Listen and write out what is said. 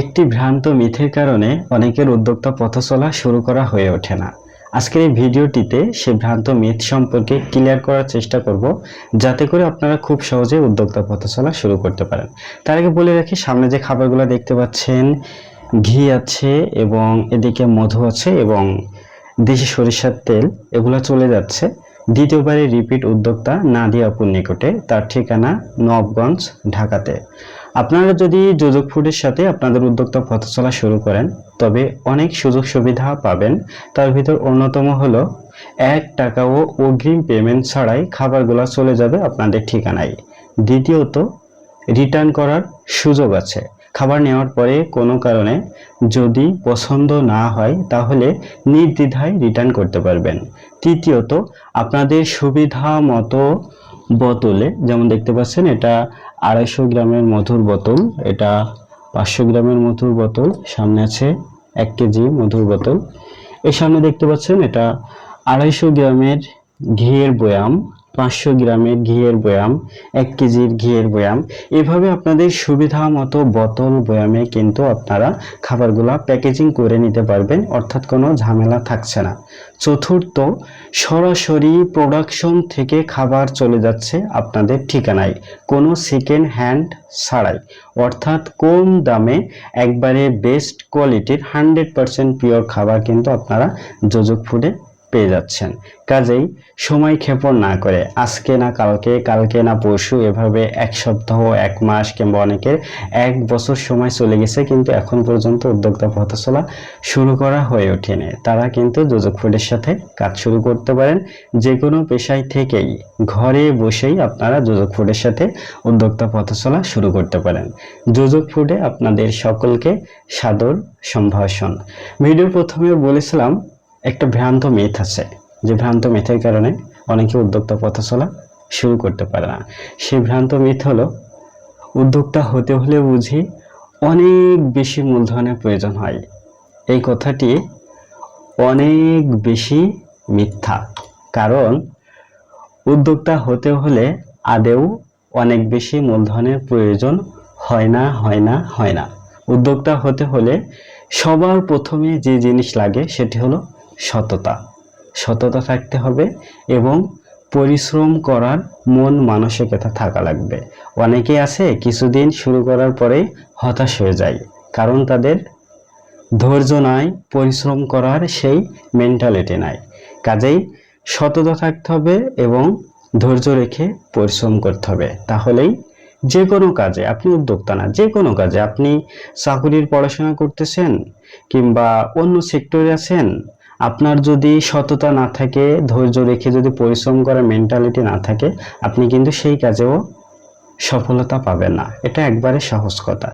একটি ভ্রান্ত মিথের কারণে অনেকের উদ্যোক্তা পথ চলা শুরু করা হয়ে ওঠে না। আজকের এই ভিডিওটিতে সে ভ্রান্ত মিথ সম্পর্কে ক্লিয়ার করার চেষ্টা করব, যাতে করে আপনারা খুব সহজে উদ্যোক্তা পথ চলা শুরু করতে পারেন। তার আগে বলে রাখি, সামনে যে খাবারগুলো দেখতে পাচ্ছেন, ঘি আছে এবং এদিকে মধু আছে এবং দেশি সরিষার তেল, এগুলো চলে যাচ্ছে। দ্বিতীয়বারে রিপিট উদ্যোক্তা নাদিয়া আপুর নিকটে, তার ঠিকানা নবগঞ্জ, ঢাকাতে। আপনারা যদি যোজক ফুডের সাথে আপনাদের উদ্যোক্তা পথ চলা শুরু করেন, তবে অনেক সুযোগ সুবিধা পাবেন। তার ভিতর অন্যতম হলো, এক টাকাও অগ্রিম পেমেন্ট ছাড়াই খাবারগুলো চলে যাবে আপনাদের ঠিকানায়। দ্বিতীয়ত রিটার্ন করার সুযোগ আছে। খাবার নেওয়ার পরে কোনো কারণে যদি পছন্দ না হয়, তাহলে নির্দ্বিধায় রিটার্ন করতে পারবেন। তৃতীয়ত, আপনাদের সুবিধা মতো বোতলে, যেমন দেখতে পাচ্ছেন, এটা আড়াইশো গ্রামের মধুর বোতল, এটা পাঁচশো গ্রামের মধুর বোতল, সামনে আছে এক কেজি মধুর বোতল। এর সামনে দেখতে পাচ্ছেন, এটা আড়াইশো গ্রামের ঘিয়ের বয়াম। পাঁচশো গ্রামের ঘিয়ের বয়াম, এক কেজির ঘিয়ের বয়াম। এভাবে আপনাদের সুবিধা মতো বোতল, বয়ামে কিন্তু আপনারা খাবারগুলা প্যাকেজিং করে নিতে পারবেন, অর্থাৎ কোনো ঝামেলা থাকছে না। চতুর্থ, সরাসরি প্রোডাকশন থেকে খাবার চলে যাচ্ছে আপনাদের ঠিকানায়। কোনো সেকেন্ড হ্যান্ড ছাড়াই। অর্থাৎ কম দামে একবারে বেস্ট কোয়ালিটির হান্ড্রেড পারসেন্ট পিওর খাবার কিন্তু আপনারা যোজক ফুডে পেয়ে যাচ্ছেন। কাজেই সময় ক্ষেপণ না করে, আজকে না কালকে কালকে না পরশু, এভাবে এক সপ্তাহ, এক মাস কিংবা অনেকের এক বছর সময় চলে গেছে কিন্তু এখন পর্যন্ত উদ্যোক্তা পথ চলা শুরু করা হয়ে ওঠেনি। তারা কিন্তু যোজক ফুডের সাথে কাজ শুরু করতে পারেন। যে কোনো পেশায় থেকেই ঘরে বসেই আপনারা যোজক ফুডের সাথে উদ্যোক্তা পথ চলা শুরু করতে পারেন। যোজক ফুডে আপনাদের সকলকে সাদর সম্ভাষণ। ভিডিও প্রথমে বলেছিলাম একটা ভ্রান্ত মিথ আছে। যে ভ্রান্ত মিথের কারণে অনেকে উদ্যোক্তা পথ চলা শুরু করতে পারে না। সেই ভ্রান্ত মিথ হলো, উদ্যোক্তা হতে হলে বুঝি অনেক বেশি মূলধনের প্রয়োজন হয়। এই কথাটি অনেক বেশি মিথ্যা। কারণ, উদ্যোক্তা হতে হলে আদেও অনেক বেশি মূলধনের প্রয়োজন হয় না হয় না হয় না। উদ্যোক্তা হতে হলে সবার প্রথমে যে জিনিস লাগে সেটি হলো সততা। সততা থাকতে হবে এবং পরিশ্রম করার মন মানসিকতা থাকা লাগবে। অনেকে আছে, কিছুদিন শুরু করার পরেই হতাশ হয়ে যায়, কারণ তাদের ধৈর্য নাই, পরিশ্রম করার সেই মেন্টালিটি নাই। কাজেই সততা থাকতে হবে এবং ধৈর্য রেখে পরিশ্রম করতে হবে। তাহলেই যে কোনো কাজে, আপনি উদ্যোক্তা না যে কোনো কাজে আপনি চাকুরির পড়াশোনা করতেছেন কিংবা অন্য সেক্টরে আছেন আপনার যদি সততা না থাকে, ধৈর্য রেখে যদি পরিশ্রম করার মেন্টালিটি না থাকে, আপনি কিন্তু সেই কাজেও সফলতা পাবেন না। এটা একবারে সহজ কথা।